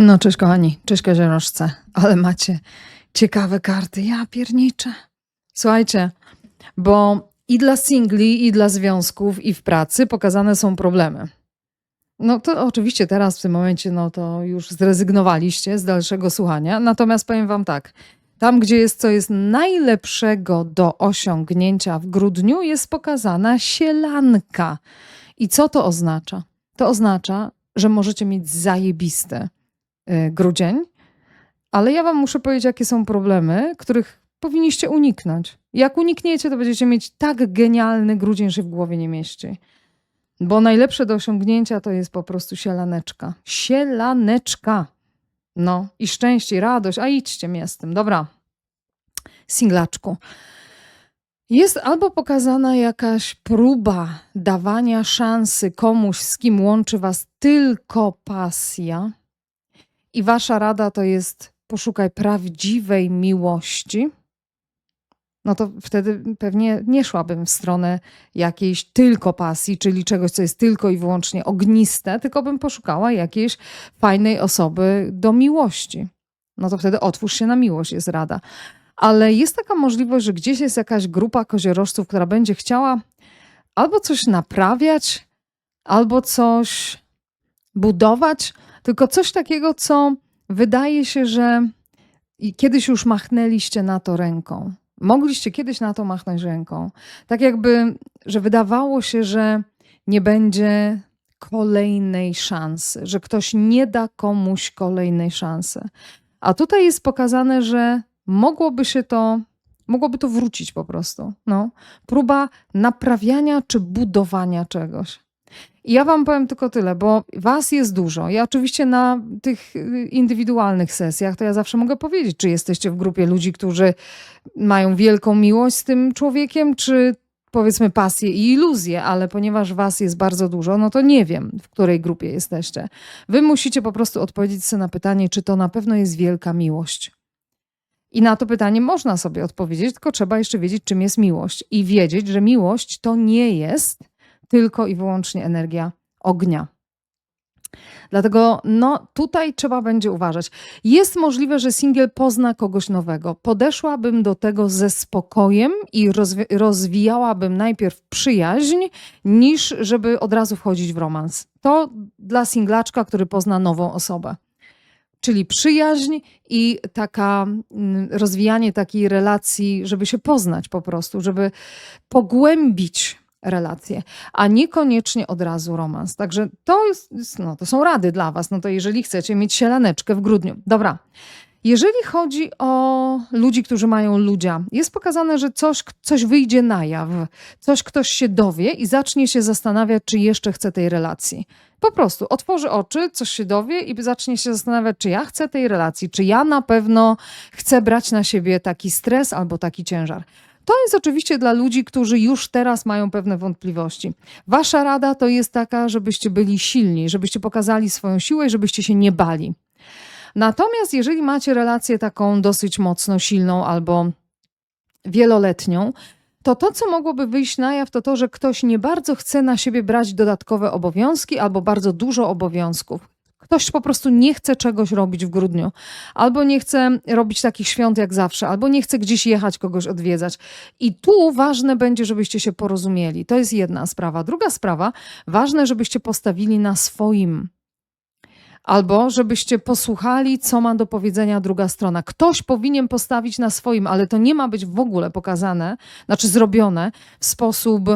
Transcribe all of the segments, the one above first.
No, cześć kochani, cześć koziorożce, ale macie ciekawe karty, ja pierniczę. Słuchajcie, bo i dla singli, i dla związków, i w pracy pokazane są problemy. No to oczywiście teraz w tym momencie, no to już zrezygnowaliście z dalszego słuchania, natomiast powiem wam tak, tam gdzie jest co jest najlepszego do osiągnięcia w grudniu jest pokazana sielanka. I co to oznacza? To oznacza, że możecie mieć zajebiste grudzień, ale ja wam muszę powiedzieć, jakie są problemy, których powinniście uniknąć. Jak unikniecie, to będziecie mieć tak genialny grudzień, że w głowie nie mieści. Bo najlepsze do osiągnięcia to jest po prostu sielaneczka. Sielaneczka. No i szczęście, i radość. A idźcie mnie z tym. Dobra. Singlaczku. Jest albo pokazana jakaś próba dawania szansy komuś, z kim łączy was tylko pasja, i wasza rada to jest poszukaj prawdziwej miłości, no to wtedy pewnie nie szłabym w stronę jakiejś tylko pasji, czyli czegoś, co jest tylko i wyłącznie ogniste, tylko bym poszukała jakiejś fajnej osoby do miłości. No to wtedy otwórz się na miłość, jest rada. Ale jest taka możliwość, że gdzieś jest jakaś grupa koziorożców, która będzie chciała albo coś naprawiać, albo coś budować, tylko coś takiego, co wydaje się, że kiedyś już machnęliście na to ręką. Mogliście kiedyś na to machnąć ręką. Tak jakby, że wydawało się, że nie będzie kolejnej szansy, że ktoś nie da komuś kolejnej szansy. A tutaj jest pokazane, że mogłoby się to, mogłoby to wrócić po prostu. No. Próba naprawiania czy budowania czegoś. Ja wam powiem tylko tyle, bo was jest dużo. Ja oczywiście na tych y, indywidualnych sesjach to ja zawsze mogę powiedzieć, czy jesteście w grupie ludzi, którzy mają wielką miłość z tym człowiekiem, czy powiedzmy pasję i iluzję, ale ponieważ was jest bardzo dużo, no to nie wiem, w której grupie jesteście. Wy musicie po prostu odpowiedzieć sobie na pytanie, czy to na pewno jest wielka miłość. I na to pytanie można sobie odpowiedzieć, tylko trzeba jeszcze wiedzieć, czym jest miłość. I wiedzieć, że miłość to nie jest tylko i wyłącznie energia ognia. Dlatego no, tutaj trzeba będzie uważać. Jest możliwe, że singiel pozna kogoś nowego. Podeszłabym do tego ze spokojem i rozwi rozwijałabym najpierw przyjaźń, niż żeby od razu wchodzić w romans. To dla singlaczka, który pozna nową osobę. Czyli przyjaźń i taka mm, rozwijanie takiej relacji, żeby się poznać po prostu, żeby pogłębić relacje, a niekoniecznie od razu romans. Także to, jest, no, to są rady dla Was. No to jeżeli chcecie mieć sielaneczkę w grudniu. Dobra. Jeżeli chodzi o ludzi, którzy mają ludzia, jest pokazane, że coś, coś wyjdzie na jaw, coś ktoś się dowie i zacznie się zastanawiać, czy jeszcze chce tej relacji. Po prostu otworzy oczy, coś się dowie i zacznie się zastanawiać, czy ja chcę tej relacji, czy ja na pewno chcę brać na siebie taki stres albo taki ciężar. To jest oczywiście dla ludzi, którzy już teraz mają pewne wątpliwości. Wasza rada to jest taka, żebyście byli silni, żebyście pokazali swoją siłę i żebyście się nie bali. Natomiast jeżeli macie relację taką dosyć mocno silną albo wieloletnią, to to, co mogłoby wyjść na jaw, to to, że ktoś nie bardzo chce na siebie brać dodatkowe obowiązki albo bardzo dużo obowiązków. Ktoś po prostu nie chce czegoś robić w grudniu, albo nie chce robić takich świąt jak zawsze, albo nie chce gdzieś jechać, kogoś odwiedzać. I tu ważne będzie, żebyście się porozumieli. To jest jedna sprawa. Druga sprawa, ważne, żebyście postawili na swoim. Albo żebyście posłuchali, co ma do powiedzenia druga strona. Ktoś powinien postawić na swoim, ale to nie ma być w ogóle pokazane, znaczy zrobione w sposób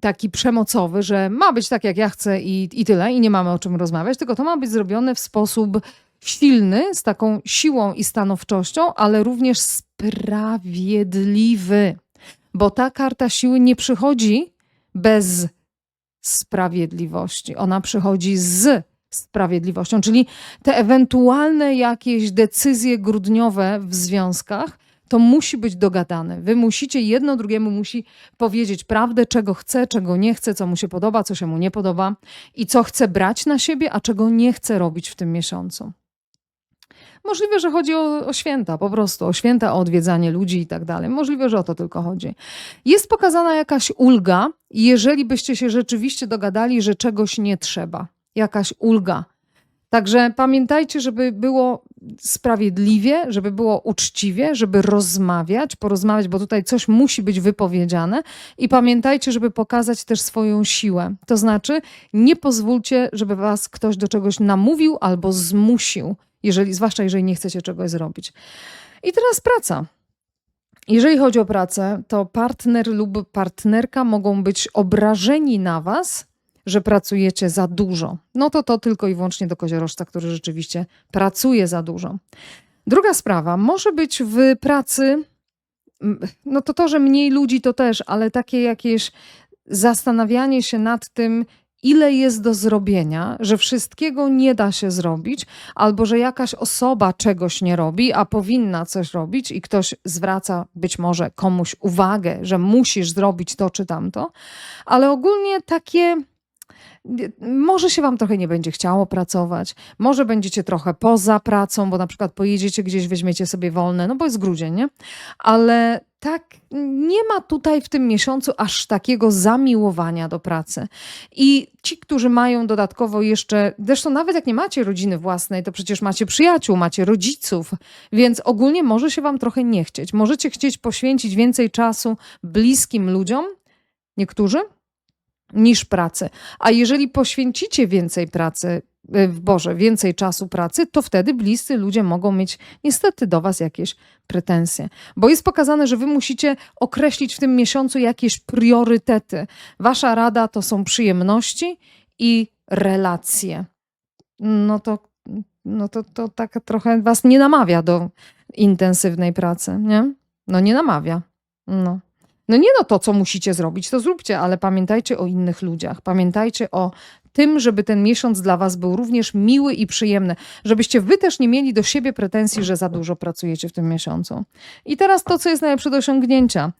taki przemocowy, że ma być tak, jak ja chcę i, i tyle, i nie mamy o czym rozmawiać, tylko to ma być zrobione w sposób silny, z taką siłą i stanowczością, ale również sprawiedliwy. Bo ta karta siły nie przychodzi bez sprawiedliwości. Ona przychodzi z sprawiedliwością, czyli te ewentualne jakieś decyzje grudniowe w związkach to musi być dogadane. Wy musicie, jedno drugiemu musi powiedzieć prawdę, czego chce, czego nie chce, co mu się podoba, co się mu nie podoba i co chce brać na siebie, a czego nie chce robić w tym miesiącu. Możliwe, że chodzi o, o, święta, po prostu o święta, o odwiedzanie ludzi i tak dalej. Możliwe, że o to tylko chodzi. Jest pokazana jakaś ulga, jeżeli byście się rzeczywiście dogadali, że czegoś nie trzeba. Jakaś ulga Także pamiętajcie, żeby było sprawiedliwie, żeby było uczciwie, żeby rozmawiać, porozmawiać, bo tutaj coś musi być wypowiedziane. I pamiętajcie, żeby pokazać też swoją siłę. To znaczy, nie pozwólcie, żeby was ktoś do czegoś namówił albo zmusił, jeżeli, zwłaszcza jeżeli nie chcecie czegoś zrobić. I teraz praca. Jeżeli chodzi o pracę, to partner lub partnerka mogą być obrażeni na was, że pracujecie za dużo. No to to tylko i wyłącznie do koziorożca, który rzeczywiście pracuje za dużo. Druga sprawa, może być w pracy, no to to, że mniej ludzi to też, ale takie jakieś zastanawianie się nad tym, ile jest do zrobienia, że wszystkiego nie da się zrobić, albo że jakaś osoba czegoś nie robi, a powinna coś robić i ktoś zwraca być może komuś uwagę, że musisz zrobić to czy tamto, ale ogólnie takie. Może się Wam trochę nie będzie chciało pracować, może będziecie trochę poza pracą, bo na przykład pojedziecie gdzieś, weźmiecie sobie wolne, no bo jest grudzień, nie? Ale tak nie ma tutaj w tym miesiącu aż takiego zamiłowania do pracy. I ci, którzy mają dodatkowo jeszcze, zresztą nawet jak nie macie rodziny własnej, to przecież macie przyjaciół, macie rodziców, więc ogólnie może się Wam trochę nie chcieć. Możecie chcieć poświęcić więcej czasu bliskim ludziom, niektórzy, niż pracy. A jeżeli poświęcicie więcej pracy, y, Boże, więcej czasu pracy, to wtedy bliscy ludzie mogą mieć niestety do Was jakieś pretensje. Bo jest pokazane, że Wy musicie określić w tym miesiącu jakieś priorytety. Wasza rada to są przyjemności i relacje. No to, no to, to tak trochę Was nie namawia do intensywnej pracy, nie? No nie namawia. No. No nie no to, co musicie zrobić, to zróbcie, ale pamiętajcie o innych ludziach. Pamiętajcie o tym, żeby ten miesiąc dla was był również miły i przyjemny, żebyście wy też nie mieli do siebie pretensji, że za dużo pracujecie w tym miesiącu. I teraz to, co jest najlepsze do osiągnięcia.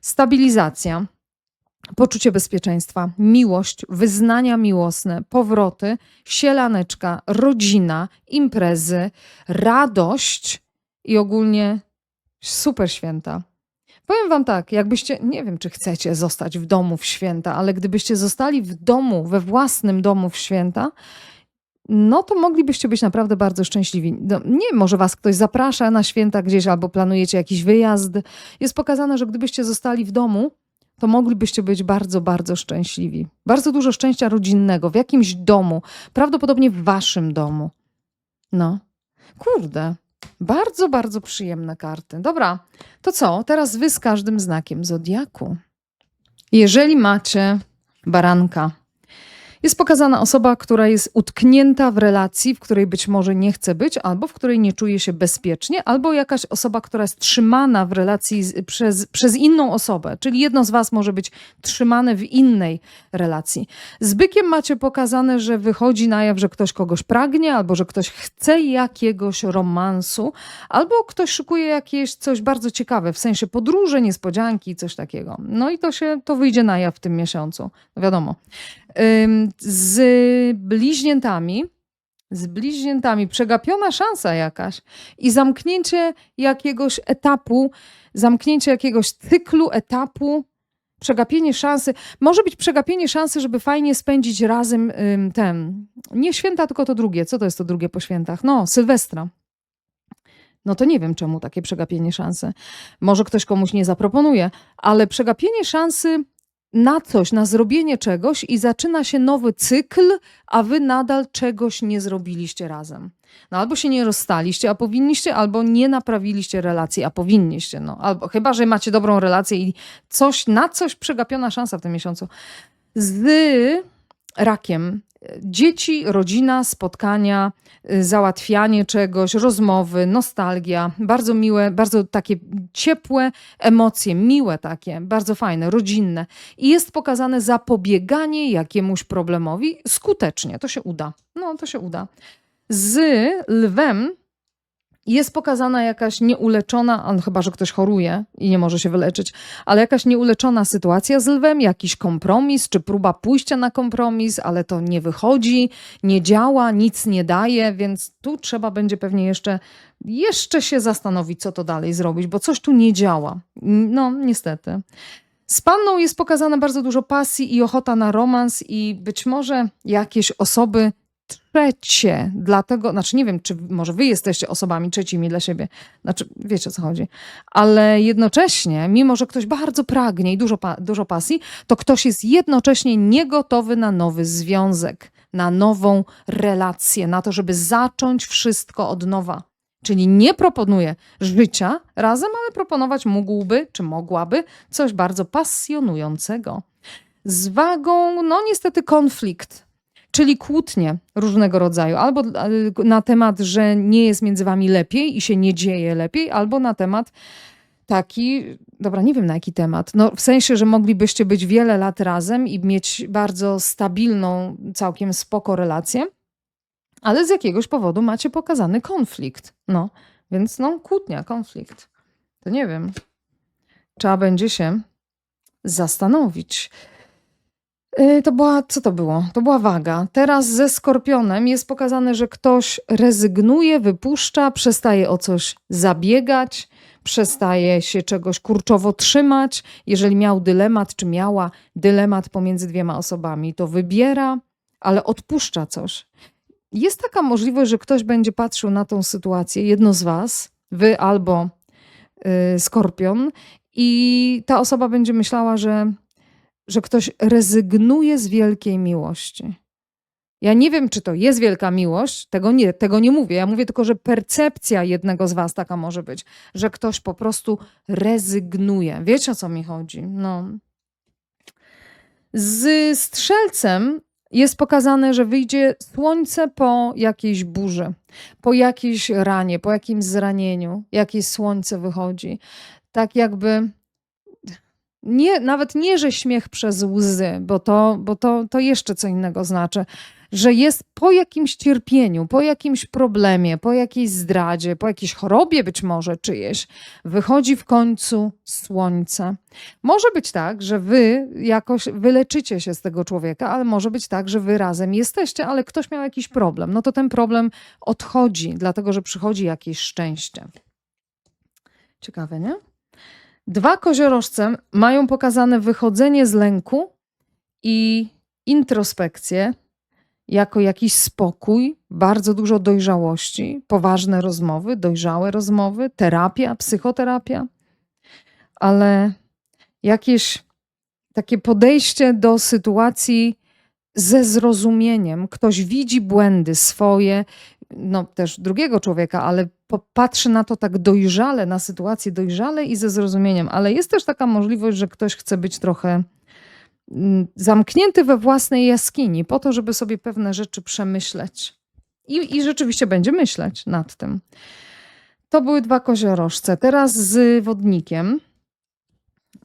Stabilizacja, poczucie bezpieczeństwa, miłość, wyznania miłosne, powroty, sielaneczka, rodzina, imprezy, radość i ogólnie super święta. Powiem wam tak, jakbyście, nie wiem, czy chcecie zostać w domu w święta, ale gdybyście zostali w domu, we własnym domu w święta, no to moglibyście być naprawdę bardzo szczęśliwi. No, nie, może was ktoś zaprasza na święta gdzieś albo planujecie jakiś wyjazd. Jest pokazane, że gdybyście zostali w domu, to moglibyście być bardzo, bardzo szczęśliwi. Bardzo dużo szczęścia rodzinnego w jakimś domu, prawdopodobnie w waszym domu. No, kurde. Bardzo, bardzo przyjemne karty. Dobra, to co? Teraz wy z każdym znakiem zodiaku. Jeżeli macie baranka, jest pokazana osoba, która jest utknięta w relacji, w której być może nie chce być, albo w której nie czuje się bezpiecznie, albo jakaś osoba, która jest trzymana w relacji z, przez, przez inną osobę, czyli jedno z Was może być trzymane w innej relacji. Z bykiem macie pokazane, że wychodzi na jaw, że ktoś kogoś pragnie, albo że ktoś chce jakiegoś romansu, albo ktoś szukuje jakieś coś bardzo ciekawe, w sensie podróże, niespodzianki, coś takiego. No i to się, to wyjdzie na jaw w tym miesiącu, no wiadomo. Z bliźniętami, z bliźniętami przegapiona szansa jakaś i zamknięcie jakiegoś etapu, zamknięcie jakiegoś cyklu, etapu, przegapienie szansy. Może być przegapienie szansy, żeby fajnie spędzić razem ten, nie święta, tylko to drugie. Co to jest to drugie po świętach? No, Sylwestra. No to nie wiem, czemu takie przegapienie szansy. Może ktoś komuś nie zaproponuje, ale przegapienie szansy na coś, na zrobienie czegoś i zaczyna się nowy cykl, a wy nadal czegoś nie zrobiliście razem. No albo się nie rozstaliście, a powinniście, albo nie naprawiliście relacji, a powinniście. No. Albo chyba, że macie dobrą relację i coś, na coś przegapiona szansa w tym miesiącu. Z rakiem. Dzieci, rodzina, spotkania, y, załatwianie czegoś, rozmowy, nostalgia, bardzo miłe, bardzo takie ciepłe emocje, miłe takie, bardzo fajne, rodzinne. I jest pokazane zapobieganie jakiemuś problemowi skutecznie. To się uda. No, to się uda. Z lwem jest pokazana jakaś nieuleczona, on chyba, że ktoś choruje i nie może się wyleczyć, ale jakaś nieuleczona sytuacja z lwem, jakiś kompromis, czy próba pójścia na kompromis, ale to nie wychodzi, nie działa, nic nie daje, więc tu trzeba będzie pewnie jeszcze, jeszcze się zastanowić, co to dalej zrobić, bo coś tu nie działa. No, niestety. Z panną jest pokazane bardzo dużo pasji i ochota na romans, i być może jakieś osoby trzecie, dlatego, znaczy nie wiem, czy może wy jesteście osobami trzecimi dla siebie, znaczy wiecie o co chodzi, ale jednocześnie, mimo że ktoś bardzo pragnie i dużo, dużo pasji, to ktoś jest jednocześnie niegotowy na nowy związek, na nową relację, na to, żeby zacząć wszystko od nowa. Czyli nie proponuje życia razem, ale proponować mógłby, czy mogłaby coś bardzo pasjonującego. Z wagą, no niestety, konflikt, czyli kłótnie różnego rodzaju, albo e, na temat, że nie jest między wami lepiej i się nie dzieje lepiej, albo na temat taki, dobra, nie wiem na jaki temat, no w sensie, że moglibyście być wiele lat razem i mieć bardzo stabilną, całkiem spoko relację, ale z jakiegoś powodu macie pokazany konflikt. No, więc no, kłótnia, konflikt. To nie wiem. Trzeba będzie się zastanowić. Yy, To była, co to było? To była waga. Teraz ze skorpionem jest pokazane, że ktoś rezygnuje, wypuszcza, przestaje o coś zabiegać, przestaje się czegoś kurczowo trzymać. Jeżeli miał dylemat, czy miała dylemat pomiędzy dwiema osobami, to wybiera, ale odpuszcza coś. Jest taka możliwość, że ktoś będzie patrzył na tą sytuację, jedno z was, wy albo y, skorpion, i ta osoba będzie myślała, że, że ktoś rezygnuje z wielkiej miłości. Ja nie wiem, czy to jest wielka miłość, tego nie, tego nie mówię. Ja mówię tylko, że percepcja jednego z was taka może być, że ktoś po prostu rezygnuje. Wiecie o co mi chodzi? No. Z strzelcem jest pokazane, że wyjdzie słońce po jakiejś burzy, po jakiejś ranie, po jakimś zranieniu, jakieś słońce wychodzi. Tak jakby nie, nawet nie, że śmiech przez łzy, bo to, bo to, to jeszcze co innego znaczy, że jest po jakimś cierpieniu, po jakimś problemie, po jakiejś zdradzie, po jakiejś chorobie być może czyjeś, wychodzi w końcu słońce. Może być tak, że wy jakoś wyleczycie się z tego człowieka, ale może być tak, że wy razem jesteście, ale ktoś miał jakiś problem. No to ten problem odchodzi, dlatego że przychodzi jakieś szczęście. Ciekawe, nie? Dwa koziorożce mają pokazane wychodzenie z lęku i introspekcję jako jakiś spokój, bardzo dużo dojrzałości, poważne rozmowy, dojrzałe rozmowy, terapia, psychoterapia, ale jakieś takie podejście do sytuacji ze zrozumieniem. Ktoś widzi błędy swoje, no też drugiego człowieka, ale popatrzy na to tak dojrzale, na sytuację dojrzale i ze zrozumieniem. Ale jest też taka możliwość, że ktoś chce być trochę mm, zamknięty we własnej jaskini, po to, żeby sobie pewne rzeczy przemyśleć. I, I rzeczywiście będzie myśleć nad tym. To były dwa koziorożce. Teraz z wodnikiem.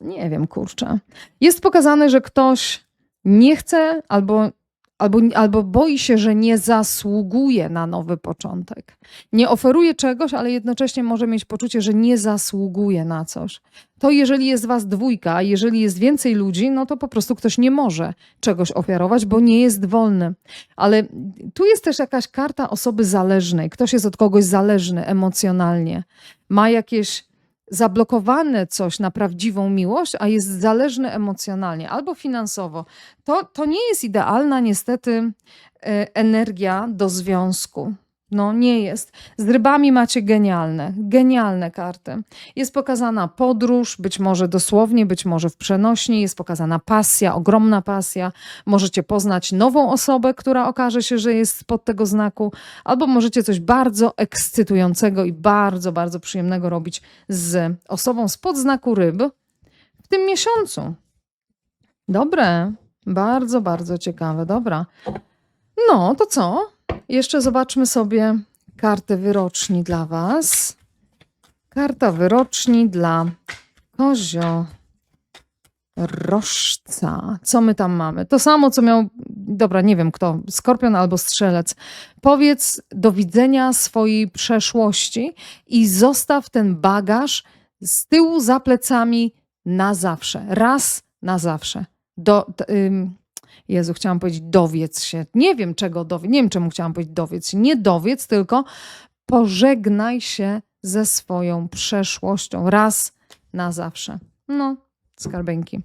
Nie wiem, kurczę. Jest pokazane, że ktoś nie chce albo, albo, albo boi się, że nie zasługuje na nowy początek. Nie oferuje czegoś, ale jednocześnie może mieć poczucie, że nie zasługuje na coś. To jeżeli jest was dwójka, a jeżeli jest więcej ludzi, no to po prostu ktoś nie może czegoś ofiarować, bo nie jest wolny. Ale tu jest też jakaś karta osoby zależnej. Ktoś jest od kogoś zależny emocjonalnie. Ma jakieś zablokowane coś na prawdziwą miłość, a jest zależny emocjonalnie albo finansowo. To, to nie jest idealna niestety e, energia do związku. No nie jest. Z rybami macie genialne, genialne karty. Jest pokazana podróż, być może dosłownie, być może w przenośni, jest pokazana pasja, ogromna pasja. Możecie poznać nową osobę, która okaże się, że jest spod tego znaku, albo możecie coś bardzo ekscytującego i bardzo, bardzo przyjemnego robić z osobą spod znaku ryb w tym miesiącu. Dobre, bardzo, bardzo ciekawe, dobra. No, to co? Jeszcze zobaczmy sobie kartę wyroczni dla Was. Karta wyroczni dla kozio rożca. Co my tam mamy? To samo, co miał, dobra, nie wiem kto, skorpion albo strzelec. Powiedz do widzenia swojej przeszłości i zostaw ten bagaż z tyłu za plecami na zawsze. Raz na zawsze. Do, t, Jezu, chciałam powiedzieć dowiedz się. Nie wiem czego dowiedz, nie wiem czemu chciałam powiedzieć dowiedz się. Nie dowiedz, tylko pożegnaj się ze swoją przeszłością raz na zawsze. No, skarbenki.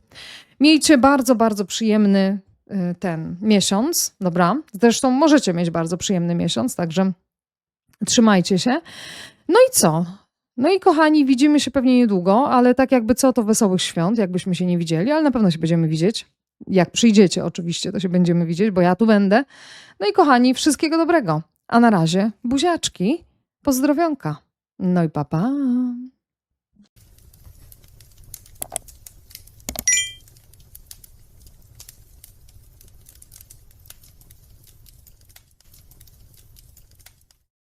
Miejcie bardzo, bardzo przyjemny y, ten miesiąc, dobra? Zresztą możecie mieć bardzo przyjemny miesiąc, także trzymajcie się. No i co? No i kochani, widzimy się pewnie niedługo, ale tak jakby co, to wesołych świąt, jakbyśmy się nie widzieli, ale na pewno się będziemy widzieć. Jak przyjdziecie oczywiście, to się będziemy widzieć, bo ja tu będę. No i kochani, wszystkiego dobrego. A na razie buziaczki, pozdrowionka. No i papa. Pa.